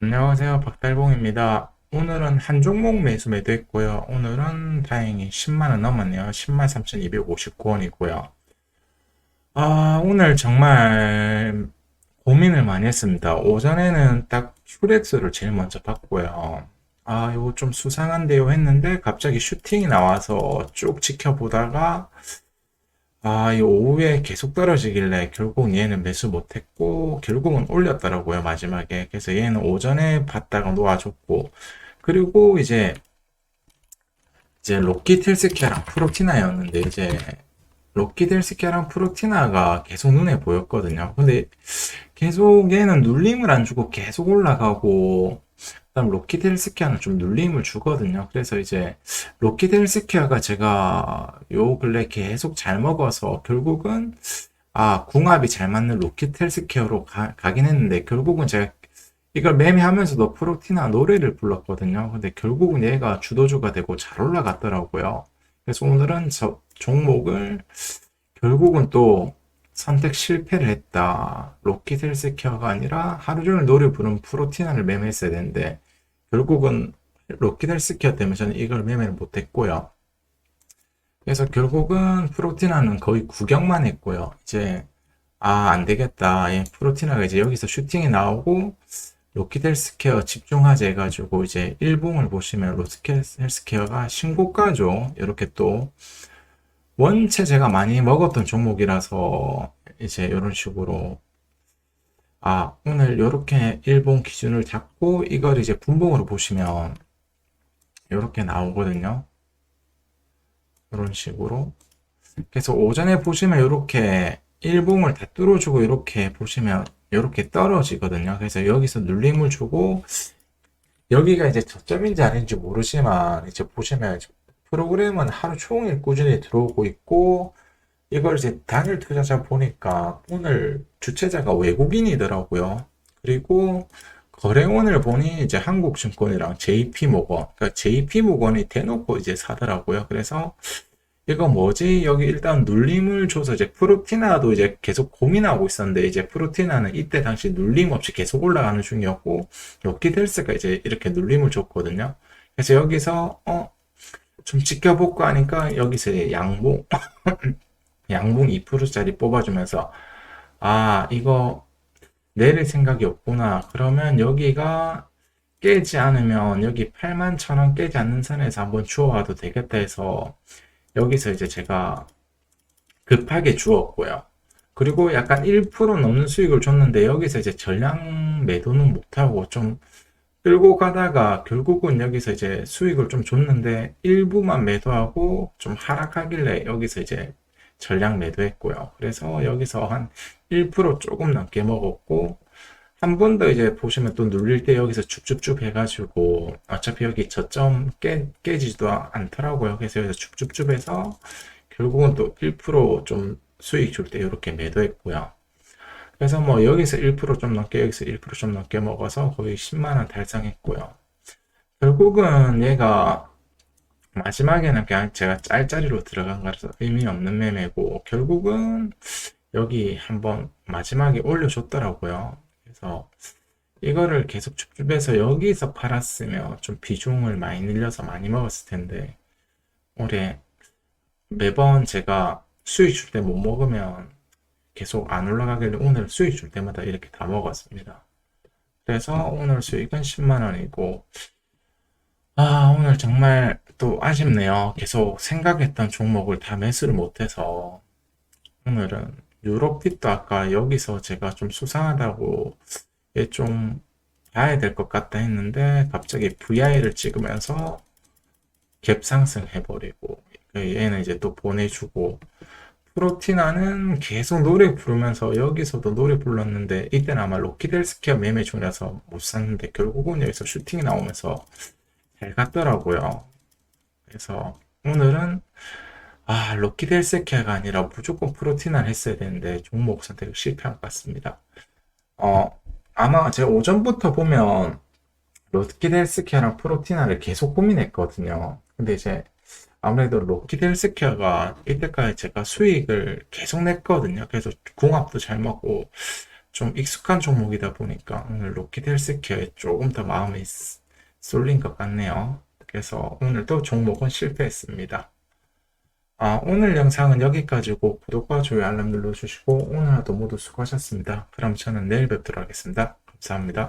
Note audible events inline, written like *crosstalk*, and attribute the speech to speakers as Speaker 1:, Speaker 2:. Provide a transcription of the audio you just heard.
Speaker 1: 안녕하세요. 박달봉입니다. 오늘은 한 종목 매수 매도했고요. 오늘은 다행히 10만원 넘었네요. 103,259원이고요. 아, 오늘 정말 고민을 많이 했습니다. 오전에는 딱 큐렉스를 제일 먼저 봤고요. 아, 이거 좀 수상한데요 했는데 갑자기 슈팅이 나와서 쭉 지켜보다가 아, 이 오후에 계속 떨어지길래 결국 얘는 매수 못했고, 결국은 올렸더라고요, 마지막에. 그래서 얘는 오전에 봤다가 놓아줬고, 그리고 이제, 이제 로키 텔스키아랑 프로티나였는데, 이제, 로키 텔스키아랑 프로티나가 계속 눈에 보였거든요. 근데 계속 얘는 눌림을 안 주고 계속 올라가고, 그다음 로키 텔스키아는 좀 눌림을 주거든요. 그래서 이제 로키 텔스키아가 제가 요 근래 계속 잘 먹어서 결국은 아 궁합이 잘 맞는 로키 텔스키아로 가, 가긴 했는데 결국은 제가 이걸 매매하면서도 프로티나 노래를 불렀거든요. 근데 결국은 얘가 주도주가 되고 잘 올라갔더라고요. 그래서 오늘은 저 종목을 결국은 또 선택 실패를 했다. 로키 헬스케어가 아니라 하루 종일 노래 부른 프로티나를 매매했어야 되는데 결국은 로키 헬스케어 때문에 저는 이걸 매매를 못했고요. 그래서 결국은 프로티나는 거의 구경만 했고요. 이제 아, 안 되겠다. 예, 프로티나가 이제 여기서 슈팅이 나오고 로키 헬스케어 집중하자 해가지고 이제 일봉을 보시면 로키 헬스케어가 신고가죠. 이렇게 또 원체 제가 많이 먹었던 종목이라서 이제 이런 식으로 아 오늘 이렇게 일본 기준을 잡고 이걸 이제 분봉으로 보시면 이렇게 나오거든요. 이런 식으로 그래서 오전에 보시면 이렇게 일봉을 다 뚫어주고 이렇게 보시면 이렇게 떨어지거든요. 그래서 여기서 눌림을 주고 여기가 이제 저점인지 아닌지 모르지만 이제 보시면 프로그램은 하루 종일 꾸준히 들어오고 있고 이걸 이제 단일 투자자 보니까 오늘 주최자가 외국인이더라고요. 그리고 거래원을 보니 이제 한국증권이랑 JP모건, 그러니까 JP모건이 대놓고 이제 사더라고요. 그래서 이거 뭐지? 여기 일단 눌림을 줘서 이제 프로티나도 이제 계속 고민하고 있었는데 이제 프로티나는 이때 당시 눌림 없이 계속 올라가는 중이었고 로키델스가 이제 이렇게 눌림을 줬거든요. 그래서 여기서 어, 좀 지켜볼까 하니까 여기서 양봉 *laughs* 양봉 2%짜리 뽑아주면서 아 이거 내릴 생각이 없구나. 그러면 여기가 깨지 않으면 여기 8만 천원 깨지 않는 선에서 한번 주워와도 되겠다 해서 여기서 이제 제가 급하게 주었고요. 그리고 약간 1% 넘는 수익을 줬는데 여기서 이제 전량 매도는 못하고 좀 끌고 가다가 결국은 여기서 이제 수익을 좀 줬는데 일부만 매도하고 좀 하락하길래 여기서 이제 전량 매도했고요. 그래서 여기서 한 1% 조금 넘게 먹었고 한 번 더 이제 보시면 또 눌릴 때 여기서 줍줍줍 해가지고 어차피 여기 저점 깨, 깨지도 않더라고요. 그래서 여기서 줍줍줍 해서 결국은 또 1%좀 수익 줄 때 이렇게 매도했고요. 그래서 뭐 여기서 1%좀 넘게 여기서 1%좀 넘게 먹어서 거의 10만원 달성했고요. 결국은 얘가 마지막에는 그냥 제가 짤짤이로 들어간 거라서 의미 없는 매매고 결국은 여기 한번 마지막에 올려줬더라고요. 그래서 이거를 계속 줍줍해서 여기서 팔았으면 좀 비중을 많이 늘려서 많이 먹었을 텐데 올해 매번 제가 수익 줄 때 못 먹으면 계속 안 올라가길래 오늘 수익 줄 때마다 이렇게 다 먹었습니다. 그래서 오늘 수익은 10만 원이고 아 오늘 정말 또 아쉽네요. 계속 생각했던 종목을 다 매수를 못해서 오늘은 유로핏도 아까 여기서 제가 좀 수상하다고 좀 봐야 될 것 같다 했는데 갑자기 VI를 찍으면서 갭 상승 해버리고 얘는 이제 또 보내주고 프로티나는 계속 노래 부르면서 여기서도 노래 불렀는데 이때는 아마 로키델스키아 매매 중이라서 못 샀는데 결국은 여기서 슈팅이 나오면서 잘 갔더라고요. 그래서 오늘은 아 로키델스키아가 아니라 무조건 프로티나를 했어야 되는데 종목 선택을 실패한 것 같습니다. 어 아마 제가 오전부터 보면 로키델스키아랑 프로티나를 계속 고민했거든요. 근데 이제 아무래도 로키드 헬스케어가 이때까지 제가 수익을 계속 냈거든요. 그래서 궁합도 잘 맞고 좀 익숙한 종목이다 보니까 오늘 로키드 헬스케어에 조금 더 마음이 쏠- 쏠린 것 같네요. 그래서 오늘도 종목은 실패했습니다. 아, 오늘 영상은 여기까지고 구독과 좋아요 알람 눌러주시고 오늘 하루 모두 수고하셨습니다. 그럼 저는 내일 뵙도록 하겠습니다. 감사합니다.